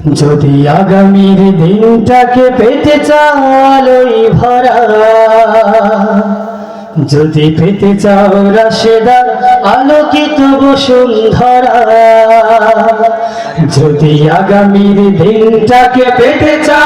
যদি আগামীর দিনটাকে পেতে চালই ভরা, যদি পেতে চাও রাশেদা আলোকিত বসুন্ধরা, যদি আগামীর দিনটাকে পেতে চাও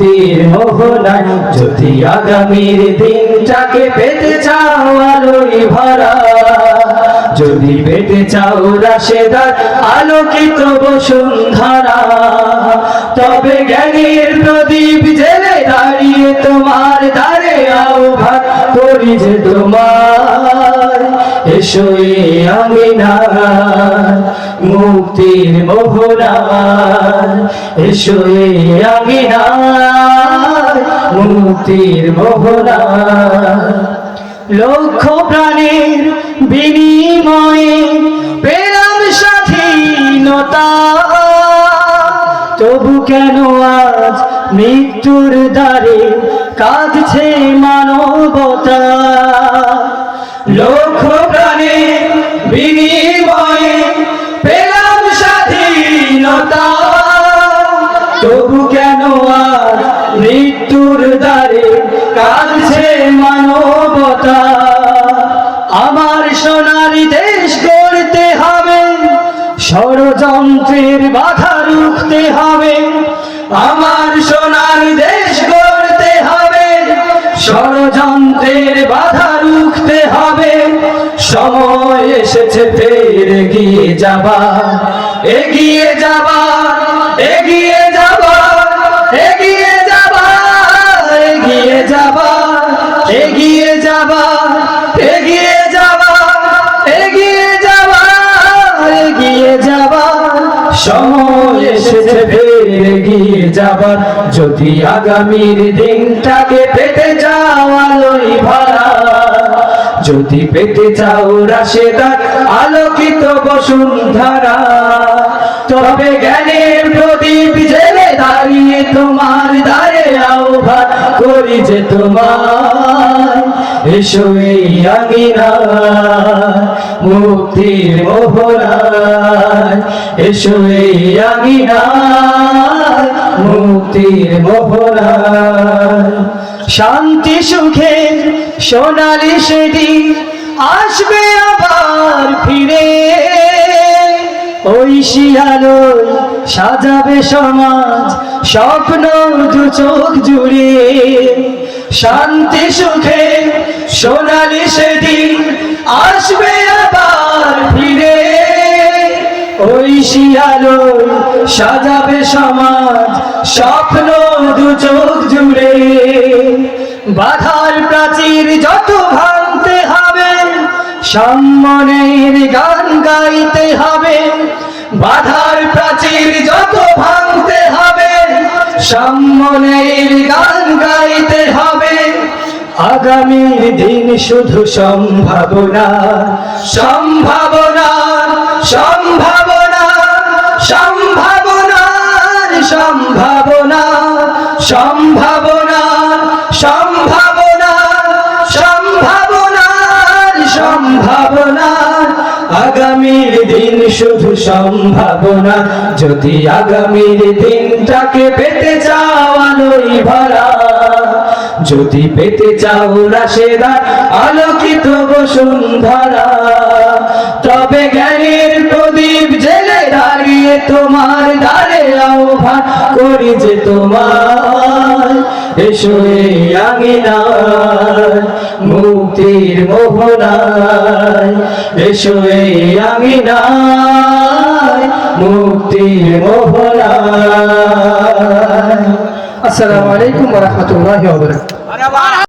মুক্তির মোহনার যদি আগামীর দিনটাকে পেতে চাও আলোই ভরা, যদি পেতে চাও রাশেদার আলোকিত বসুন্ধরা, তবে জ্ঞানের প্রদীপ জেলে দাঁড়িয়ে তোমার দ্বারে আহ্বান করি যে তোমার এসো আমি আমিনার মুক্তির মোহনার এসো আমিনার। মুক্তির মোহনার লক্ষ প্রাণের বিনিময়ে পেলাম স্বাধীনতা। তবু কেন আজ মৃত্যুর দ্বারে কাঁদছে মানবতা? লক্ষ প্রাণের বিনিময়ে কাঁদছে মানবতা। আমার সোনার দেশ গড়তে হবে, ষড়যন্ত্রের বাধা রুখতে হবে। আমার সোনার দেশ গড়তে হবে, ষড়যন্ত্রের বাধা রুখতে হবে। সময় এসেছে, ফের এগিয়ে যাবার এগিয়ে সময় এসেছে ফের এগিয়ে যাবার। যদি আগামীর দিনটাকে পেতে যাও আলোই ভরা, যদি পেতে চাও রাশেদার আলোকিত বসুন্ধরা, তবে জ্ঞানের প্রদীপ জেলে দাঁড়িয়ে তোমার দ্বারে আহ্বান করি যে তোমার, এসো এই আঙিনা মুক্তির মোহনায় এসো এই আঙিনা মুক্তির শান্তি সুখের সোনালি সেদিন আসবে আবার ফিরে। ওই শিয়ালয় সাজাবে সমাজ, স্বপ্ন দু চোখ জুড়ে। শান্তি, সুখে সোনালি সেদিন আসবে আবার ফিরে। ওই শিয়ালয় সাজাবে সমাজ, স্বপ্ন দু চোখ জুড়ে। বাধার প্রাচীর যত ভাঙতে হবে, সম্মানের গান গাইতে হবে। বাধার প্রাচীর যত ভাঙতে হবে, সম্মানের গান গাইতে হবে। আগামীর দিন শুধু সম্ভাবনা সম্ভাবনা সম্ভাবনা সম্ভাবনার সম্ভাবনা সম্ভাবনা সম্ভাবনা সম্ভাবনার সম্ভাবনা। আগামীর দিন শুধু সম্ভাবনা, যদি আগামীর দিনটাকে পেতে চাও ভরা। যদি পেতে চাও রাশেদার, আলোকিত বসুন্ধরা, তবে জ্ঞানের প্রদীপ জেলে দাঁড়িয়ে তোমার দ্বারে আহ্বান করি যে তোমার এসো আঙিনায়, মুক্তির মোহনায়, এসো আঙিনায়, মুক্তির মোহনায়। আসসালামু আলাইকুম ওয়া রাহমাতুল্লাহি ওয়া বারাকাতুহু। Olha lá!